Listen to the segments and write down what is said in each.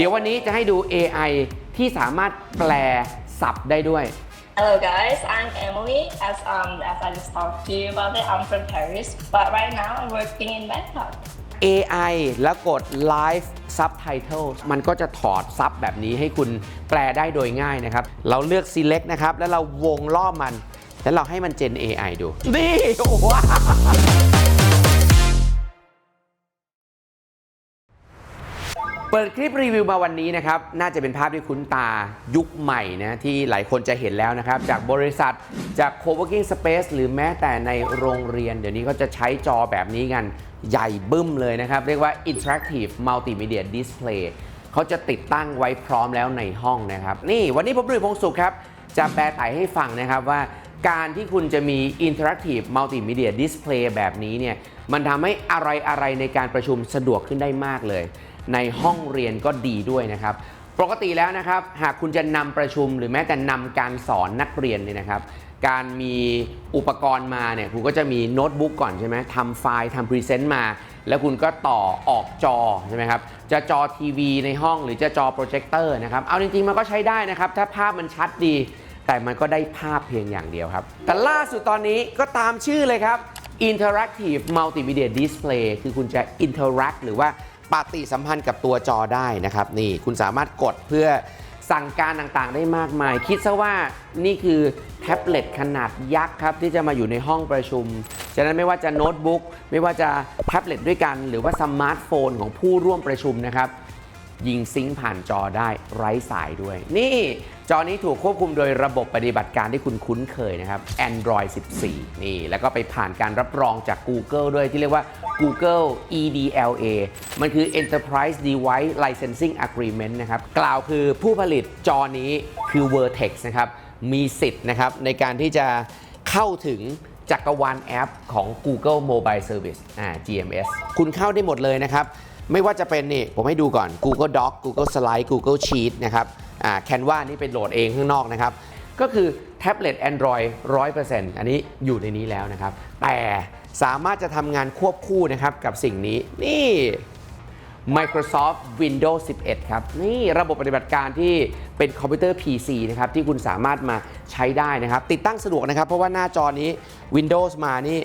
เดี๋ยววันนี้จะให้ดู AI ที่สามารถแปลศัพท์ได้ด้วย Hello guys, I'm Emily. As um as I just talked to you about it, I'm from Paris, but right now I'm working in Bangkok. AI แล้วกด Live Subtitle มันก็จะถอดซับแบบนี้ให้คุณแปลได้โดยง่ายนะครับ เราเลือก Select นะครับ แล้วเราวงรอบมัน แล้วเราให้มัน Gen AI ดู นี่โอ้โหว้า เปิดคลิปรีวิวมาวันนี้นะครับ น่าจะเป็นภาพที่คุ้นตายุคใหม่นะที่หลายคนจะเห็นแล้วนะครับ จากบริษัทจาก co-working space หรือแม้แต่ในโรงเรียน เดี๋ยวนี้ก็จะใช้จอแบบนี้กัน ใหญ่บึ้มเลยนะครับ เรียกว่า interactive multimedia display เขาจะติดตั้งไว้พร้อมแล้วในห้องนะครับ นี่วันนี้ผมดุยพงศ์สุขครับ จะแปลไต่ให้ฟังนะครับว่าการที่คุณจะมี Interactive Multimedia Display แบบนี้เนี่ยมันทำให้อะไรอะไรในการประชุมสะดวกขึ้นได้มากเลย ในห้องเรียนก็ดีด้วยนะครับ ปกติแล้วนะครับ หากคุณจะนำประชุมหรือแม้แต่นำการสอนนักเรียนเนี่ยนะครับการมีอุปกรณ์มาเนี่ยคุณก็จะมีโน้ตบุ๊กก่อนใช่ไหมทำไฟล์ทำพรีเซนต์มา แล้วคุณก็ต่อออกจอใช่ไหมครับจะจอทีวีในห้องหรือจะจอโปรเจคเตอร์นะครับ เอาจริงๆ มันก็ใช้ได้นะครับ ถ้าภาพมันชัดดี แต่มันก็ได้ภาพเพียงอย่างเดียวครับ แต่ล่าสุดตอนนี้ก็ตามชื่อเลยครับ Interactive Multimedia Display คือคุณจะ interact หรือว่า ปฏิสัมพันธ์กับตัวจอได้นะครับนี่คุณสามารถกดเพื่อสั่งการต่างๆ ได้มากมาย คิดซะว่านี่คือแท็บเล็ตขนาดยักษ์ครับ ที่จะมาอยู่ในห้องประชุม ฉะนั้นไม่ว่าจะโน้ตบุ๊กไม่ว่าจะแท็บเล็ตด้วยกัน หรือว่าสมาร์ทโฟนของผู้ร่วมประชุมนะครับ ยิงซิงผ่านจอได้ไร้สายด้วย นี่ จอนี้ถูกควบคุมโดยระบบปฏิบัติการที่คุณคุ้นเคยนะครับ Android 14 นี่ แล้วก็ไปผ่านการรับรองจาก Google ด้วยที่เรียกว่า Google EDLA มันคือ Enterprise Device Licensing Agreement นะครับ กล่าวคือผู้ผลิตจอนี้คือ Vertex นะครับ มีสิทธิ์นะครับในการที่จะเข้าถึงจักรวาลแอปของ Google Mobile Service อ่า GMS คุณเข้าได้หมดเลยนะครับ ไม่ว่าจะเป็นนี่ผมให้ดูก่อน Google Doc Google Slide Google Sheet นะครับอ่า Canva นี่เป็นโหลดเองข้างนอกนะครับ ก็คือแท็บเล็ต Android 100%อันนี้อยู่ในนี้แล้วนะครับ แต่สามารถจะทำงานควบคู่นะครับกับสิ่งนี้นี่ Microsoft Windows 11 ครับ นี่ระบบปฏิบัติการที่เป็นคอมพิวเตอร์ PC นะครับ ที่คุณสามารถมาใช้ได้นะครับ ติดตั้งสะดวกนะครับ เพราะว่าหน้าจอนี้ Windows มานี่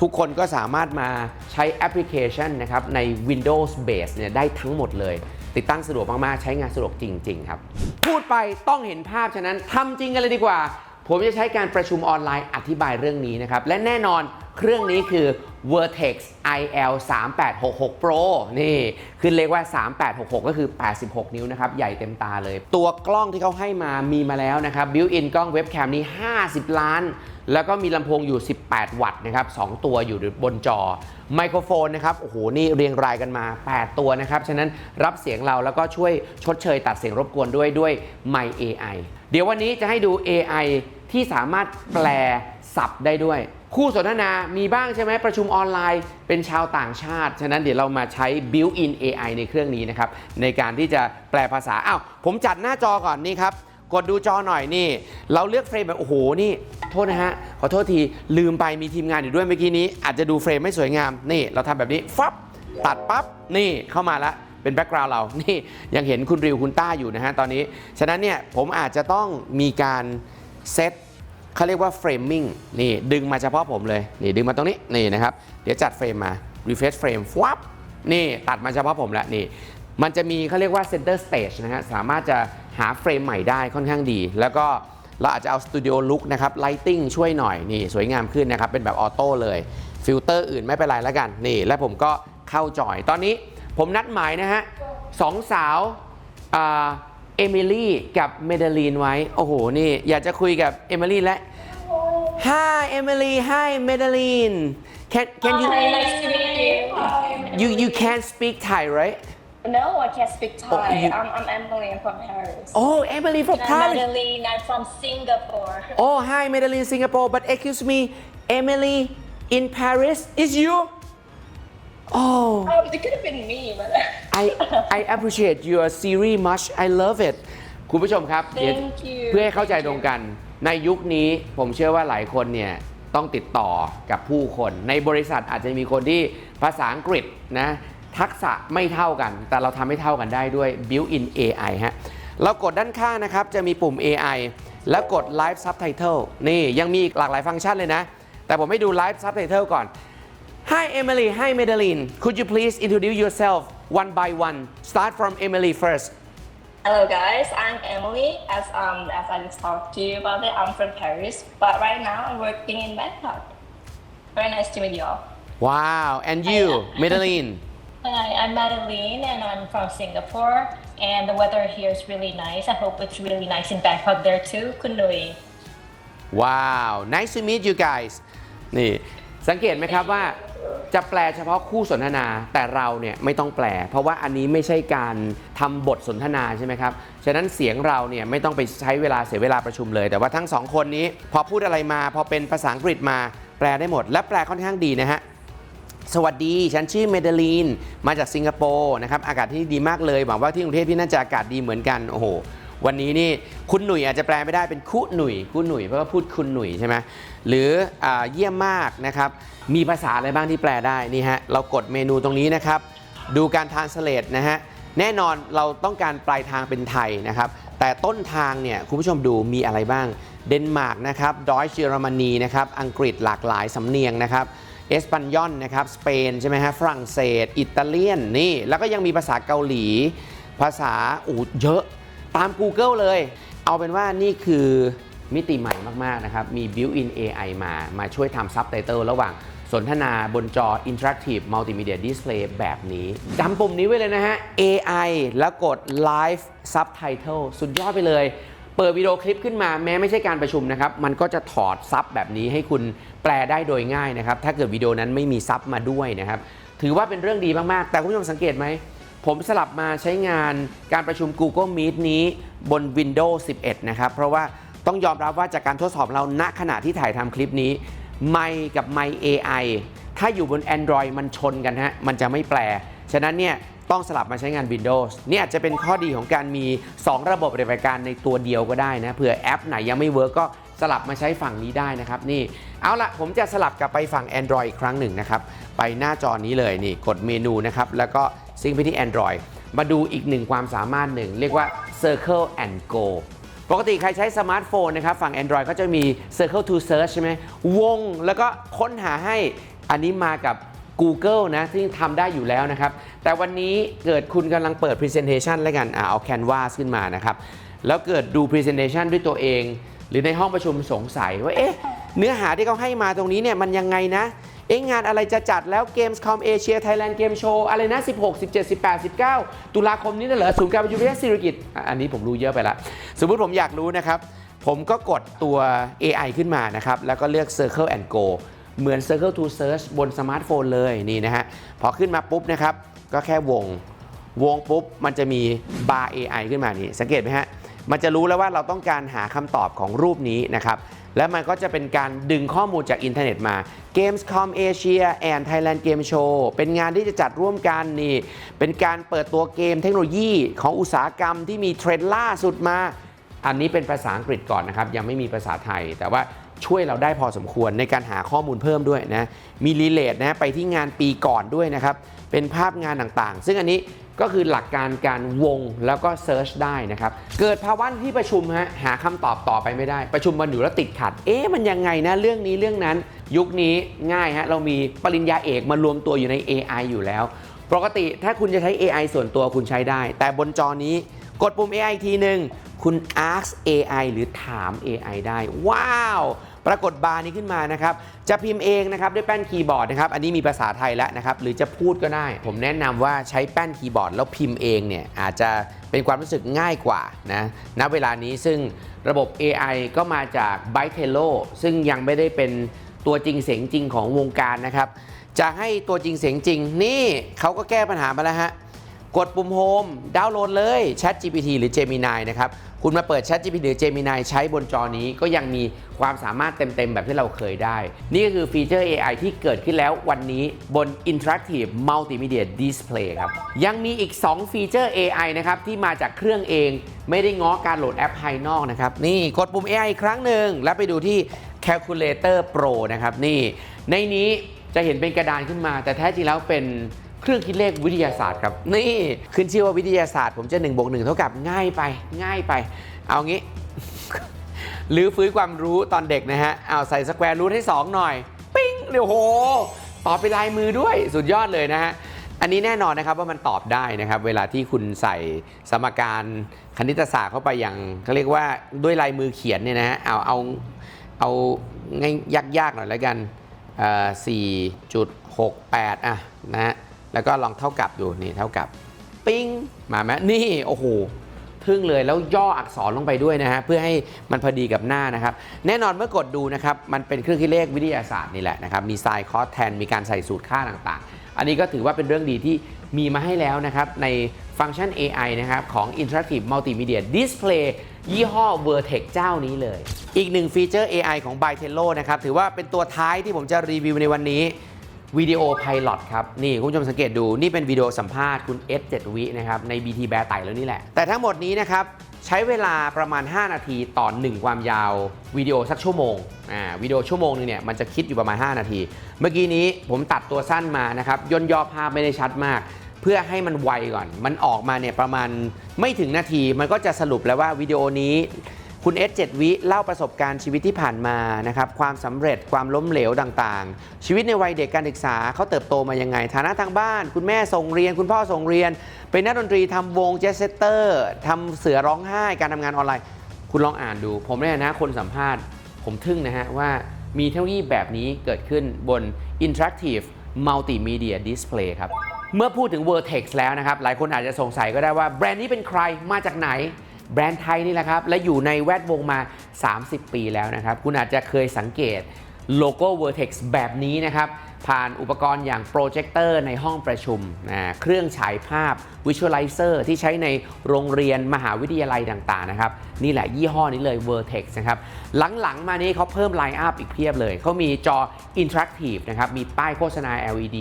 ทุกคนก็สามารถมาใช้แอปพลิเคชันนะครับใน Windows Base เนี่ยได้ทั้งหมดเลย ติดตั้งสะดวกมาก ๆ ใช้งานสะดวกจริง ๆ ครับ พูดไปต้องเห็นภาพฉะนั้นทำจริงกันเลยดีกว่า ผมจะใช้การประชุมออนไลน์อธิบายเรื่องนี้นะครับ และแน่นอนเครื่องนี้คือ Vertex IL 3866 Pro นี่ขึ้นเลขว่า 3866 ก็คือ 86 นิ้วนะครับ ใหญ่เต็มตาเลย ตัวกล้องที่เขาให้มามีมาแล้วนะครับ Built-in กล้องเว็บแคมนี้ 50 ล้าน แล้วก็มีลำโพงอยู่ 18 วัตต์นะครับ 2 ตัวอยู่บนจอ ไมโครโฟนนะครับโอ้โหนี่เรียงรายกันมา 8 ตัวนะครับ ฉะนั้นรับเสียงเราแล้วก็ช่วยชดเชยตัดเสียงรบกวนด้วยด้วย My AI เดี๋ยววันนี้จะให้ดู AI ที่สามารถแปลศัพท์ได้ด้วย คู่สนทนามีบ้างใช่ไหมประชุมออนไลน์เป็นชาวต่างชาติ ฉะนั้นเดี๋ยวเรามาใช้ built-in AI ในเครื่องนี้นะครับ ในการที่จะแปลภาษาอ้าวผมจัดหน้าจอก่อนนี่ครับ กดดูจอหน่อยนี่ เราเลือกเฟรมแบบโอ้โหนี่โทษนะฮะขอโทษทีลืมไปมีทีมงานอยู่ด้วยเมื่อกี้นี้ อาจจะดูเฟรมไม่สวยงามนี่เราทำแบบนี้ฟับตัดปั๊บนี่เข้ามาละเป็นแบ็กกราวด์เรา นี่ยังเห็นคุณริวคุณต้าอยู่นะฮะตอนนี้ ฉะนั้นเนี่ยผมอาจจะต้องมีการเซตเขาเรียกว่าเฟรมมิ่งนี่ดึงมาเฉพาะผมเลย นี่ดึงมาตรงนี้นี่นะครับ เดี๋ยวจัดเฟรมมา refresh frame ฟับนี่ตัดมาเฉพาะผมแล้วนี่ มันจะมีเขาเรียกว่า center stage นะฮะสามารถจะ หาเฟรมใหม่ได้ค่อนข้างดี แล้วก็เราอาจจะเอา studio look นะครับ lighting ช่วยหน่อยนี่สวยงามขึ้นนะครับ เป็นแบบออโต้เลยฟิลเตอร์อื่นไม่เป็นไรแล้วกันนี่ แล้วผมก็เข้าจอยตอนนี้ผมนัดหมายนะฮะสองสาวอ่าเอมิลี่กับเมเดลีนไว้ โอ้โห นี่ อยากจะคุยกับเอมิลี่และ Hi Emily Hi Madeline Can can you Hi, nice to meet you. you you can't speak Thai right No, I can't speak Thai. Oh, you- I'm, I'm Emily. I'm from Paris. Oh Emily from I'm Paris Madeline. I'm from Singapore. Oh hi Madeline Singapore but excuse me Emily in Paris is you Oh Oh, it could have been me, but I I appreciate your series much I love it คุณผู้ชมครับเดี๋ยว Thank you เพื่อให้เข้าใจตรงกัน ในยุคนี้ผมเชื่อว่าหลายคนเนี่ยต้องติดต่อกับผู้คน ในบริษัทอาจจะมีคนที่ภาษาอังกฤษนะ ทักษะไม่เท่ากัน แต่เราทำให้เท่ากันได้ด้วย built-in AI ฮะเรากดด้านข้างนะครับ จะมีปุ่ม AI แล้วกด Live Subtitle นี่ยังมีอีกหลากหลายฟังก์ชันเลยนะ แต่ผมให้ดู Live Subtitle ก่อน Hi Emily Hi Madeline Could you please introduce yourself one by one Start from Emily first Hello guys, I'm Emily. As um as I just talked to you about it, I'm from Paris, but right now I'm working in Bangkok. Very nice to meet you all. Wow and you Madeline Hi, I'm Madeline and I'm from Singapore. And the weather here is really nice. I hope it's really nice in Bangkok there too. Kunui. ว้าว nice to meet you guys นี่สังเกตไหมครับว่าจะแปลเฉพาะคู่สนทนาแต่เราเนี่ยไม่ต้องแปล เพราะว่าอันนี้ไม่ใช่การทำบทสนทนาใช่ไหมครับฉะนั้นเสียงเราเนี่ยไม่ต้องไปใช้เวลาเสียเวลาประชุมเลย แต่ว่าทั้งสองคนนี้พอพูดอะไรมา พอเป็นภาษาอังกฤษมาแปลได้หมด และแปลค่อนข้างดีนะฮะ สวัสดี ฉันชื่อเมเดลีน มาจากสิงคโปร์นะครับ อากาศที่นี่ดีมากเลย หวังว่าที่กรุงเทพพี่น่าจะอากาศดีเหมือนกัน โอ้โห วันนี้นี่คุณหนุ่ยอาจจะแปลไม่ได้เป็นคู่หนุ่ยคู่หนุ่ยเพราะว่าพูดคุณหนุ่ยใช่ไหมหรืออเยี่ยมมากนะครับ มีภาษาอะไรบ้างที่แปลได้ นี่ฮะ เรากดเมนูตรงนี้นะครับ ดูการทานสเลตนะฮะ แน่นอนเราต้องการปลายทางเป็นไทยนะครับ แต่ต้นทางเนี่ยคุณผู้ชมดูมีอะไรบ้าง เดนมาร์กนะครับ ดอยเยอรมนีนะครับ อังกฤษหลากหลายสำเนียงนะครับ เอสปันยอนนะครับสเปนใช่ไหมฮะฝรั่งเศส อิตาเลียนนี่แล้วก็ยังมีภาษาเกาหลี ภาษาอูดเยอะตาม Google เลย เอาเป็นว่านี่คือมิติใหม่มาก ๆ นะครับ มี built-in AI มา มาช่วยทำซับไตเติลระหว่างสนทนาบนจอ Interactive Multimedia Display แบบนี้จำปุ่มนี้ไว้เลยนะฮะ AI แล้วกด Live Subtitle สุดยอดไปเลย เปิดวิดีโอคลิปขึ้นมาแม้ไม่ใช่การประชุมนะครับ มันก็จะถอดซับแบบนี้ให้คุณ แปลได้โดยง่ายนะครับ ถ้าเกิดวิดีโอนั้นไม่มีซับมาด้วยนะครับ ถือว่าเป็นเรื่องดีมากๆ แต่คุณผู้ชมสังเกตไหม ผมสลับมาใช้งานการประชุม Google Meet นี้บน Windows 11 นะครับ เพราะว่าต้องยอมรับว่าจากการทดสอบเราณขณะที่ถ่ายทำคลิปนี้ไมกับไม AI ถ้าอยู่บน Android มันชนกันฮะ มันจะไม่แปล ฉะนั้นเนี่ยต้องสลับมาใช้งาน Windows เนี่ยอาจจะเป็นข้อดีของการมี 2 ระบบปฏิบัติการในตัวเดียวก็ได้นะ เผื่อแอปไหนยังไม่เวิร์กก็ สลับมาใช้ฝั่งนี้ได้นะครับนี่เอาละผมจะสลับกลับไปฝั่ง Android อีกครั้งหนึ่งนะครับไปหน้าจอนี้เลยนี่กดเมนูนะครับแล้วก็ซิงไปที่ Android มาดูอีกหนึ่งความสามารถหนึ่งเรียกว่า Circle and Go ปกติใครใช้สมาร์ทโฟนนะครับฝั่ง Android ก็จะมี Circle to Search ใช่ไหมวงแล้วก็ค้นหาให้อันนี้มากับ Google นะที่ทำได้อยู่แล้วนะครับ แต่วันนี้เกิดคุณกำลังเปิด Presentation แล้วกันอเอา Canvas ขึ้นมานะครับ แล้วเกิดดู Presentation ด้วยตัวเอง หรือในห้องประชุมสงสัยว่าเอ๊ะเนื้อหาที่เขาให้มาตรงนี้เนี่ยมันยังไงนะเอ๊ะงานอะไรจะจัดแล้ว Gamescom Asia Thailand Game Show อะไรนะ 16 17 18 19 ตุลาคมนี้น่ะเหรอศูนย์การประชุมวิทยาศิริกิจ อันนี้ผมรู้เยอะไปละ สมมุติผมอยากรู้นะครับ ผมก็กดตัว AI ขึ้นมานะครับ แล้วก็เลือก Circle and Go เหมือน Circle to Search บนสมาร์ทโฟนเลยนี่นะฮะ พอขึ้นมาปุ๊บนะครับ ก็แค่วง วงปุ๊บ มันจะมีบาร์ AI ขึ้นมานี่ สังเกตไหมฮะ มันจะรู้แล้วว่าเราต้องการหาคำตอบของรูปนี้นะครับ และมันก็จะเป็นการดึงข้อมูลจากอินเทอร์เน็ตมา Gamescom Asia and Thailand Game Show เป็นงานที่จะจัดร่วมกันนี่ เป็นการเปิดตัวเกมเทคโนโลยีของอุตสาหกรรมที่มีเทรนด์ล่าสุดมา อันนี้เป็นภาษาอังกฤษก่อนนะครับ ยังไม่มีภาษาไทย แต่ว่าช่วยเราได้พอสมควรในการหาข้อมูลเพิ่มด้วยนะ มีรีเลทนะไปที่งานปีก่อนด้วยนะครับ เป็นภาพงานต่างๆ ซึ่งอันนี้ก็คือหลักการการวงแล้วก็เซิร์ชได้นะครับ เกิดภาวะที่ประชุมฮะหาคำตอบต่อไปไม่ได้ ประชุมวันอยู่แล้วติดขัด เอ๊ะมันยังไงนะเรื่องนี้เรื่องนั้น ยุคนี้ง่ายฮะเรามีปริญญาเอกมารวมตัวอยู่ใน AI อยู่แล้ว ปกติถ้าคุณจะใช้ AI ส่วนตัวคุณใช้ได้ แต่บนจอนี้กดปุ่ม AI ทีหนึ่งคุณ ask AI หรือถาม AI ได้ ว้าว ปรากฏบาร์นี้ขึ้นมานะครับจะพิมพ์เองนะครับด้วยแป้นคีย์บอร์ดนะครับอันนี้มีภาษาไทยแล้วนะครับหรือจะพูดก็ได้ ผมแนะนำว่าใช้แป้นคีย์บอร์ดแล้วพิมพ์เองเนี่ยอาจจะเป็นความรู้สึกง่ายกว่านะณเวลานี้ซึ่งระบบ AI ก็มาจาก b y t e l o ซึ่งยังไม่ได้เป็นตัวจริงเสียงจริงของวงการนะครับจะให้ตัวจริงเสียงจริง นี่เขาก็แก้ปัญหามาแล้วฮะกดปุ่มโฮมดาวน์โหลดเลย Chat GPT หรือ Gemini นะครับ คุณมาเปิด Chat GPT หรือ Gemini ใช้บนจอนี้ก็ยังมีความสามารถเต็ม ๆ แบบที่เราเคยได้ นี่ก็คือฟีเจอร์ AI ที่เกิดขึ้นแล้ววันนี้บน Interactive Multimedia Display ครับ ยังมีอีก 2 ฟีเจอร์ AI นะครับ ที่มาจากเครื่องเองไม่ได้ง้อการโหลดแอปภายนอกนะครับ นี่กดปุ่ม AI อีกครั้งหนึ่ง แล้วไปดูที่ Calculator Pro นะครับนี่ในนี้จะเห็นเป็นกระดานขึ้นมา แต่แท้จริงแล้วเป็น เครื่องคิดเลขวิทยาศาสตร์ครับนี่ขึ้นชื่อว่าวิทยาศาสตร์ผมจะ1บวก1เท่ากับง่ายไปง่ายไป เอางี้หรือฟื้นความรู้ตอนเด็กนะฮะเอาใส่สแควร์รูทให้ 2 หน่อย ปิ้งเดี๋ยวโหตอบไปลายมือด้วยสุดยอดเลยนะฮะอันนี้แน่นอนนะครับว่ามันตอบได้นะครับ เวลาที่คุณใส่สมการคณิตศาสตร์เข้าไปอย่างเขาเรียกว่าด้วยลายมือเขียนเนี่ยนะฮะเอาเอาเอาง่ายยากๆหน่อยแล้วกันสี่จุดหกแปดอะนะฮะ แล้วก็ลองเท่ากับดูนี่เท่ากับปิ้งมาไหมนี่โอ้โหทึ่งเลยแล้วย่ออักษรลงไปด้วยนะฮะเพื่อให้มันพอดีกับหน้านะครับ แน่นอนเมื่อกดดูนะครับมันเป็นเครื่องคิดเลขวิทยาศาสตร์นี่แหละนะครับมีไซน์คอสแทนมีการใส่สูตรค่าต่างๆ อันนี้ก็ถือว่าเป็นเรื่องดีที่มีมาให้แล้วนะครับ ในฟังก์ชัน AI นะครับของ Interactive Multimedia Display ยี่ห้อ Vertex เจ้านี้เลย อีกหนึ่งฟีเจอร์ AI ของ b y t e l o นะครับถือว่าเป็นตัวท้ายที่ผมจะรีวิวในวันนี้ วิดีโอไพลอตครับ นี่คุณผู้ชมสังเกตดูนี่เป็นวิดีโอสัมภาษณ์คุณ S 7วินะครับ ใน BT แบร์ไต่แล้วนี่แหละ แต่ทั้งหมดนี้นะครับ ใช้เวลาประมาณ 5 นาทีต่อ 1 ความยาววิดีโอสักชั่วโมงอ่าวิดีโอชั่วโมงนึงเนี่ยมันจะคิดอยู่ประมาณ 5 นาที เมื่อกี้นี้ผมตัดตัวสั้นมานะครับย่นย่อภาพไม่ได้ชัดมาก เพื่อให้มันไวก่อน มันออกมาเนี่ยประมาณไม่ถึงนาทีมันก็จะสรุปแล้วว่าวิดีโอนี้ คุณเอส7วิเล่าประสบการณ์ชีวิตที่ผ่านมานะครับความสำเร็จความล้มเหลวต่างๆ ชีวิตในวัยเด็กการศึกษาเขาเติบโตมายังไง ฐานะทางบ้าน คุณแม่ส่งเรียน คุณพ่อส่งเรียน เป็นนักดนตรีทำวงเจสเซเตอร์ทำเสือร้องไห้การทำงานออนไลน์ คุณลองอ่านดู ผมในฐานะคนสัมภาษณ์ ผมทึ่งนะฮะว่ามีเทคโนโลยีแบบนี้เกิดขึ้นบน Interactive Multimedia Display ครับ เมื่อพูดถึง Vertex แล้วนะครับ หลายคนอาจจะสงสัยก็ได้ว่าแบรนด์นี้เป็นใครมาจากไหน แบรนด์ไทยนี่แหละครับ และอยู่ในแวดวงมา 30 ปีแล้วนะครับ คุณอาจจะเคยสังเกตโลโก้ Vertex แบบนี้นะครับ ผ่านอุปกรณ์อย่างโปรเจคเตอร์ในห้องประชุมนะเครื่องฉายภาพ Visualizer ที่ใช้ในโรงเรียนมหาวิทยาลัยต่างๆนะครับ นี่แหละยี่ห้อนี้เลย Vertex นะครับ หลังๆ มานี้เขาเพิ่มไลน์อัพอีกเพียบเลย เขามีจอ Interactive นะครับ มีป้ายโฆษณา LED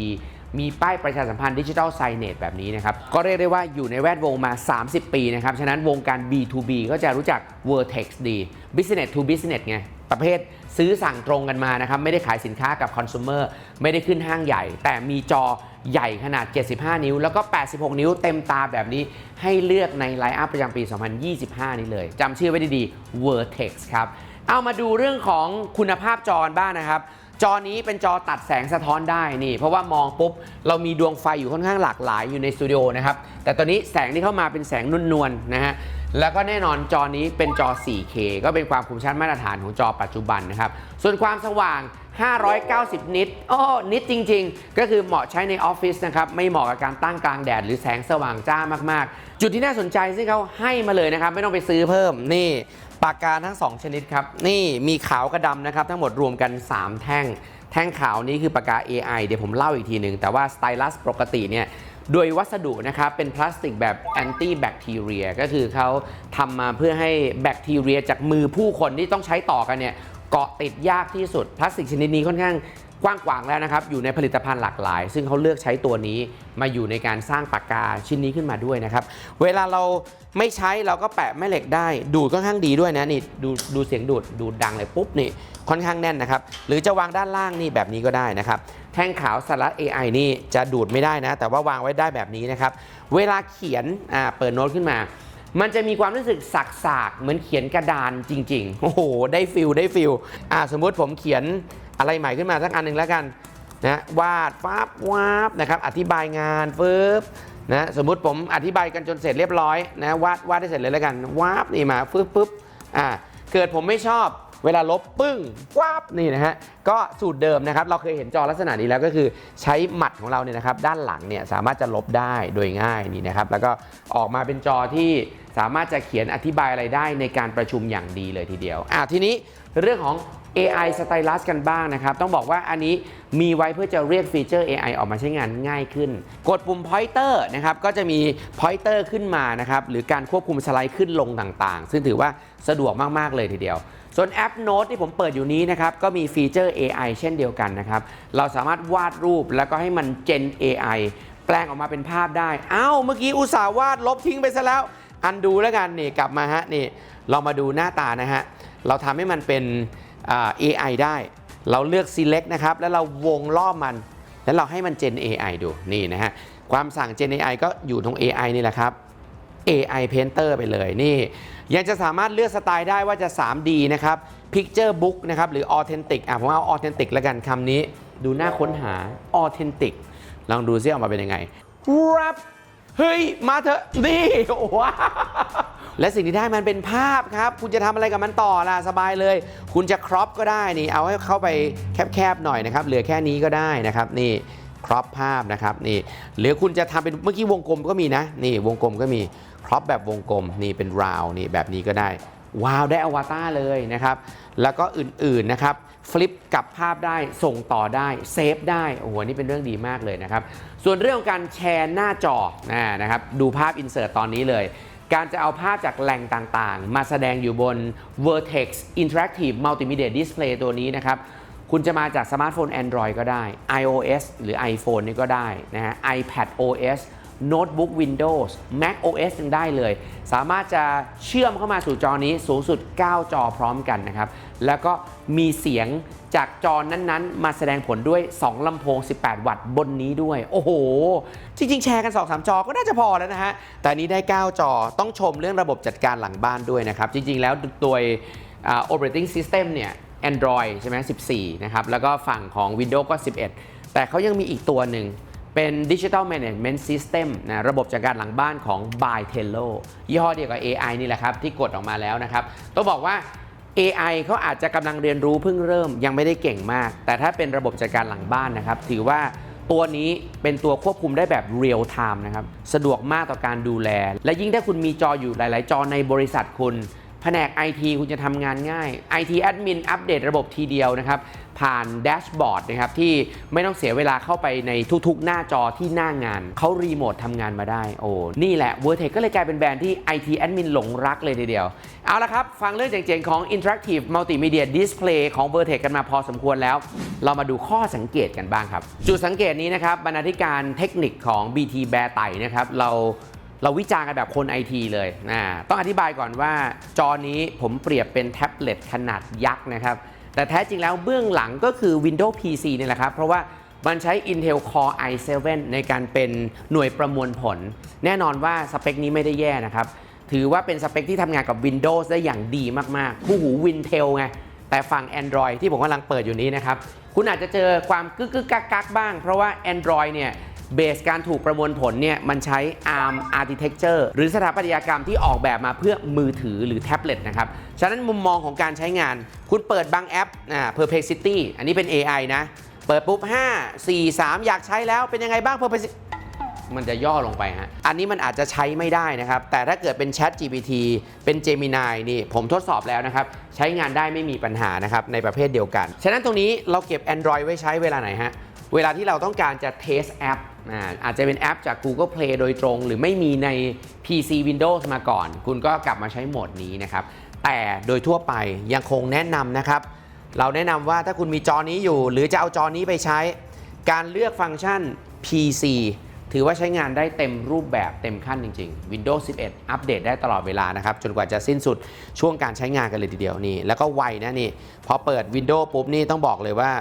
มีป้ายประชาสัมพันธ์ดิจิทัลไซเนตแบบนี้นะครับ ก็เรียกได้ว่าอยู่ในแวดวงมา 30 ปีนะครับ ฉะนั้นวงการ B2B ก็จะรู้จัก Vertex ดี Business to Business ไง ประเภทซื้อสั่งตรงกันมานะครับ ไม่ได้ขายสินค้ากับคอน sumer ไม่ได้ขึ้นห้างใหญ่ แต่มีจอใหญ่ขนาด 75 นิ้ว แล้วก็ 86 นิ้วเต็มตาแบบนี้ให้เลือกในไลน์อัพประจำปี 2025 นี้เลยจำชื่อไว้ดีๆ Vertex ครับ เอามาดูเรื่องของคุณภาพจอบ้างนะครับ จอนี้เป็นจอตัดแสงสะท้อนได้นี่ เพราะว่ามองปุ๊บ เรามีดวงไฟอยู่ค่อนข้างหลากหลายอยู่ในสตูดิโอนะครับ แต่ตอนนี้แสงที่เข้ามาเป็นแสงนุ่นนวลนะฮะแล้วก็แน่นอนจอนี้เป็นจอ 4K ก็เป็นความคมชัดมาตรฐานของจอปัจจุบันนะครับ ส่วนความสว่าง 590 นิตอ้อนิตจริง ๆ ก็คือเหมาะใช้ในออฟฟิศนะครับ ไม่เหมาะกับการตั้งกลางแดดหรือแสงสว่างจ้ามากๆ จุดที่น่าสนใจซึ่งเขาให้มาเลยนะครับ ไม่ต้องไปซื้อเพิ่มนี่ ปากกาทั้ง 2 ชนิดครับ นี่มีขาวกับดำนะครับ ทั้งหมดรวมกัน 3 แท่ง แท่งขาวนี้คือปากกา AI เดี๋ยวผมเล่าอีกทีหนึ่งแต่ว่าสไตลัสปกติเนี่ยโดยวัสดุนะครับเป็นพลาสติกแบบแอนตี้แบคทีเรียก็คือเขาทำมาเพื่อให้แบคทีเรียจากมือผู้คนที่ต้องใช้ต่อกันเนี่ยเกาะติดยากที่สุดพลาสติกชนิดนี้ค่อนข้าง กว้างขวางแล้วนะครับ อยู่ในผลิตภัณฑ์หลากหลาย ซึ่งเขาเลือกใช้ตัวนี้มาอยู่ในการสร้างปากกาชิ้นนี้ขึ้นมาด้วยนะครับ เวลาเราไม่ใช้เราก็แปะแม่เหล็กได้ ดูดค่อนข้างดีด้วยนะนี่ดูดูเสียงดูดดูดดังเลยปุ๊บนี่ค่อนข้างแน่นนะครับ หรือจะวางด้านล่างนี่แบบนี้ก็ได้นะครับ แท่งขาวสลัด AI นี่จะดูดไม่ได้นะ แต่ว่าวางไว้ได้แบบนี้นะครับ เวลาเขียนอ่าเปิดโน้ตขึ้นมามันจะมีความรู้สึกสักๆเหมือนเขียนกระดานจริง ๆ โอ้โห ได้ฟิลได้ฟิลอ่าสมมุติผมเขียน อะไรใหม่ขึ้นมาสักอันหนึ่งแล้วกันนะวาดฟ้าบวาบนะครับอธิบายงานฟึบนะสมมุติผมอธิบายกันจนเสร็จเรียบร้อยนะวาดวาดได้เสร็จเลยแล้วกันวาบนี่มาฟึบปุ๊บอ่าเกิดผมไม่ชอบเวลาลบปึ้งวาบนี่นะฮะก็สูตรเดิมนะครับ เราเคยเห็นจอลักษณะนี้แล้วก็คือใช้หมัดของเราเนี่ยนะครับ ด้านหลังเนี่ยสามารถจะลบได้โดยง่ายนี่นะครับ แล้วก็ออกมาเป็นจอที่สามารถจะเขียนอธิบายอะไรได้ในการประชุมอย่างดีเลยทีเดียวอ่าทีนี้เรื่องของ AI Stylus กันบ้างนะครับ ต้องบอกว่าอันนี้มีไว้เพื่อจะเรียกฟีเจอร์ AI ออกมาใช้งานง่ายขึ้น กดปุ่ม pointer นะครับ ก็จะมี pointer ขึ้นมานะครับ หรือการควบคุมสไลด์ขึ้นลงต่างๆ ซึ่งถือว่าสะดวกมาก ๆ เลยทีเดียว ส่วนแอป Note ที่ผมเปิดอยู่นี้นะครับ ก็มีฟีเจอร์ AI เช่นเดียวกันนะครับ เราสามารถวาดรูปแล้วก็ให้มัน Gen AI แปลงออกมาเป็นภาพได้เอ้าเมื่อกี้อุตส่าห์วาดลบทิ้งไปซะแล้ว อันดูแล้วกันนี่กลับมาฮะนี่เรามาดูหน้าตานะฮะเราทำให้มันเป็น AI ได้ เราเลือก select นะครับ แล้วเราวงรอบมัน แล้วเราให้มัน Gen AI ดู นี่นะฮะ ความสั่ง Gen AI ก็อยู่ตรง AI นี่แหละครับ AI Painter ไปเลยนี่ ยังจะสามารถเลือกสไตล์ได้ว่าจะ 3D นะครับ Picture Book นะครับ หรือ Authentic อะผมเอา Authentic แล้วกันคำนี้ ดูหน้าค้นหา Authentic ลองดูซิออกมาเป็นยังไงรับเฮ้ย มาเถอะ นี่ว้า และสิ่งที่ได้มันเป็นภาพครับ คุณจะทำอะไรกับมันต่อล่ะสบายเลย คุณจะครอปก็ได้นี่ เอาให้เข้าไปแคบๆหน่อยนะครับ เหลือแค่นี้ก็ได้นะครับ นี่ครอปภาพนะครับนี่หรือคุณจะทำเป็นเมื่อกี้วงกลมก็มีนะ นี่วงกลมก็มีครอปแบบวงกลมนี่เป็นราวนี่แบบนี้ก็ได้ว้าวได้อวตารเลยนะครับ แล้วก็อื่นๆนะครับฟลิปกลับภาพได้ส่งต่อได้เซฟได้โอ้โหนี่เป็นเรื่องดีมากเลยนะครับ ส่วนเรื่องของการแชร์หน้าจอนะนะครับดูภาพอินเสิร์ตตอนนี้เลย การจะเอาภาพจากแหล่งต่างๆ มาแสดงอยู่บน Vertex Interactive Multimedia Display ตัวนี้นะครับ คุณจะมาจากสมาร์ทโฟน Android ก็ได้ iOS หรือ iPhone นี่ก็ได้นะฮะ iPad OS โน้ตบุ๊ก Windows Mac OS ยังได้เลย สามารถจะเชื่อมเข้ามาสู่จอนี้สูงสุด 9 จอพร้อมกันนะครับ แล้วก็มีเสียง จากจอนั้นๆ มาแสดงผลด้วย 2ลำโพง 18 วัตต์บนนี้ด้วย โอ้โห จริง ๆ แชร์กัน 2-3 จอก็น่าจะพอแล้วนะฮะ แต่นี้ได้ 9 จอต้องชมเรื่องระบบจัดการหลังบ้านด้วยนะครับ จริง ๆ แล้วโดย operating system เนี่ย Android ใช่ไหม14 นะครับ แล้วก็ฝั่งของ Windows ก็ 11 แต่เขายังมีอีกตัวหนึ่งเป็น Digital Management System นะระบบจัดการหลังบ้านของ By Tello ยี่ห้อเดียวกับ AI นี่แหละครับ ที่กดออกมาแล้วนะครับ ต้องบอกว่า AI เขาอาจจะกำลังเรียนรู้เพิ่งเริ่มยังไม่ได้เก่งมาก แต่ถ้าเป็นระบบจัดการหลังบ้านนะครับ ถือว่าตัวนี้เป็นตัวควบคุมได้แบบเรียลไทม์นะครับ สะดวกมากต่อการดูแล และยิ่งถ้าคุณมีจออยู่หลาย ๆ จอในบริษัทคุณ แผนก IT คุณจะทำงานง่าย IT Admin อัปเดตระบบทีเดียวนะครับ ผ่านแดชบอร์ดนะครับ ที่ไม่ต้องเสียเวลาเข้าไปในทุกๆ หน้าจอที่หน้างาน เขารีโมททำงานมาได้ โอ้ นี่แหละ Vertex ก็เลยกลายเป็นแบรนด์ที่ IT Admin หลงรักเลยทีเดียว เอาละครับ ฟังเรื่องเจ๋งๆ ของ Interactive Multimedia Display ของ Vertex กันมาพอสมควรแล้ว เรามาดูข้อสังเกตกันบ้างครับ จุดสังเกตนี้นะครับบรรณาธิการเทคนิคของ BT แบร์ไตนะครับเรา เราวิจารณ์กันแบบคนไอทีเลยนะต้องอธิบายก่อนว่าจอนี้ผมเปรียบเป็นแท็บเล็ตขนาดยักษ์นะครับ แต่แท้จริงแล้วเบื้องหลังก็คือ Windows PC นี่แหละครับ เพราะว่ามันใช้ Intel Core i7 ในการเป็นหน่วยประมวลผล แน่นอนว่าสเปคนี้ไม่ได้แย่นะครับ ถือว่าเป็นสเปคที่ทำงานกับ Windows ได้อย่างดีมากๆคู่หู Wintel ไง แต่ฝั่ง Android ที่ผมกำลังเปิดอยู่นี้นะครับ คุณอาจจะเจอความกึกกึกกักกักบ้าง เพราะว่า Android เนี่ย เบสการถูกประมวลผลเนี่ยมันใช้ ARM Architecture หรือสถาปัตยกรรมที่ออกแบบมาเพื่อมือถือหรือแท็บเล็ตนะครับ ฉะนั้นมุมมองของการใช้งาน คุณเปิดบางแอปอ่า Perplexity อันนี้เป็น AI นะ เปิดปุ๊บ 5 4 3 อยากใช้แล้วเป็นยังไงบ้าง Perplexity มันจะย่อลงไปฮะ อันนี้มันอาจจะใช้ไม่ได้นะครับ แต่ถ้าเกิดเป็น Chat GPT เป็น Gemini นี่ผมทดสอบแล้วนะครับ ใช้งานได้ไม่มีปัญหานะครับ ในประเภทเดียวกัน ฉะนั้นตรงนี้เราเก็บ Android ไว้ใช้เวลาไหนฮะ เวลาที่เราต้องการจะเทสแอป อาอาจจะเป็นแอปจาก Google Play โดยตรง หรือไม่มีใน PC Windows มาก่อน คุณก็กลับมาใช้โหมดนี้นะครับ แต่โดยทั่วไปยังคงแนะนำนะครับ เราแนะนำว่าถ้าคุณมีจอนี้อยู่ หรือจะเอาจอนี้ไปใช้ การเลือกฟังก์ชัน PC ถือว่าใช้งานได้เต็มรูปแบบเต็มขั้นจริง ๆ Windows 11 อัปเดตได้ตลอดเวลานะครับ จนกว่าจะสิ้นสุดช่วงการใช้งานกันเลยทีเดียวนี่แล้วก็ไวนะนี่พอเปิด Windows ปุ๊บนี่ต้องบอกเลยว่า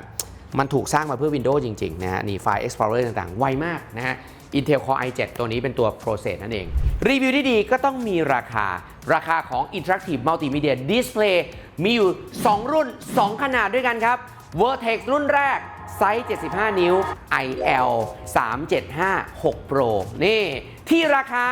มันถูกสร้างมาเพื่อ Windows จริง ๆ นะฮะ นี่ไฟล์ Explorer ต่างๆ ไวมากนะฮะ Intel Core i7 ตัวนี้เป็นตัว Process นั่นเอง รีวิวที่ดีก็ต้องมีราคา ราคาของ Interactive Multimedia Display มีอยู่ 2 รุ่น 2 ขนาดด้วยกันครับ Vertex รุ่นแรก ไซส์ 75 นิ้ว IL 375 6 Pro นี่ ที่ราคา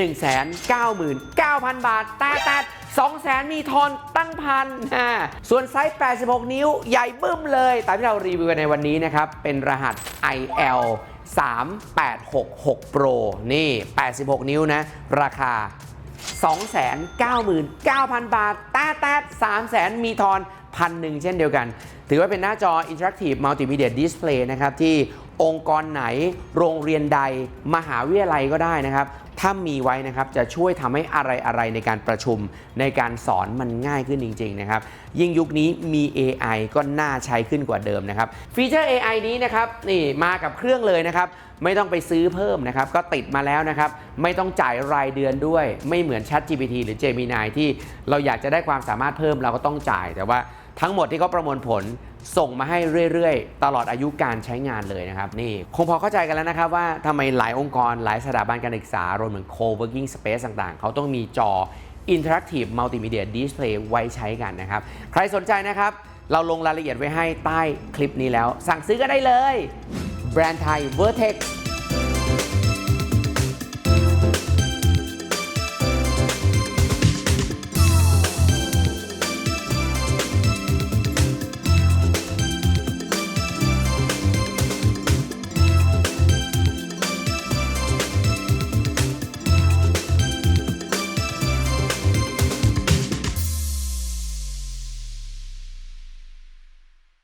199,000 บาทแต่แต่ 200,000มีทอนตั้งพันอ่าส่วนไซส์ 86 นิ้วใหญ่บึ้มเลย ตามที่เรารีวิวกันในวันนี้นะครับ เป็นรหัส IL 3866 Pro นี่ 86 นิ้วนะ ราคา 299,000 บาท แต่แต่300,000 มีทอนพันหนึ่งเช่นเดียวกัน ถือว่าเป็นหน้าจอ Interactive Multimedia Display นะครับ ที่ องค์กรไหน โรงเรียนใด มหาวิทยาลัยก็ได้นะครับ ถ้ามีไว้นะครับจะช่วยทำให้อะไรอะไรในการประชุมในการสอนมันง่ายขึ้นจริงๆนะครับยิ่งยุคนี้มี AI ก็น่าใช้ขึ้นกว่าเดิมนะครับ ฟีเจอร์ AI นี้นะครับนี่มากับเครื่องเลยนะครับไม่ต้องไปซื้อเพิ่มนะครับ ก็ติดมาแล้วนะครับ ไม่ต้องจ่ายรายเดือนด้วย ไม่เหมือน Chat GPT หรือ Gemini ที่เราอยากจะได้ความสามารถเพิ่มเราก็ต้องจ่ายแต่ว่าทั้งหมดที่เขาประมวลผล ส่งมาให้เรื่อยๆ ตลอดอายุการใช้งานเลยนะครับ นี่คงพอเข้าใจกันแล้วนะครับว่าทำไมหลายองค์กร หลายสถาบันการศึกษารวมถึง co-working space ต่างๆ เขาต้องมีจอ Interactive Multimedia Display ไว้ใช้กันนะครับ ใครสนใจนะครับ เราลงรายละเอียดไว้ให้ใต้คลิปนี้แล้ว สั่งซื้อก็ได้เลย แบรนด์ไทย Vertex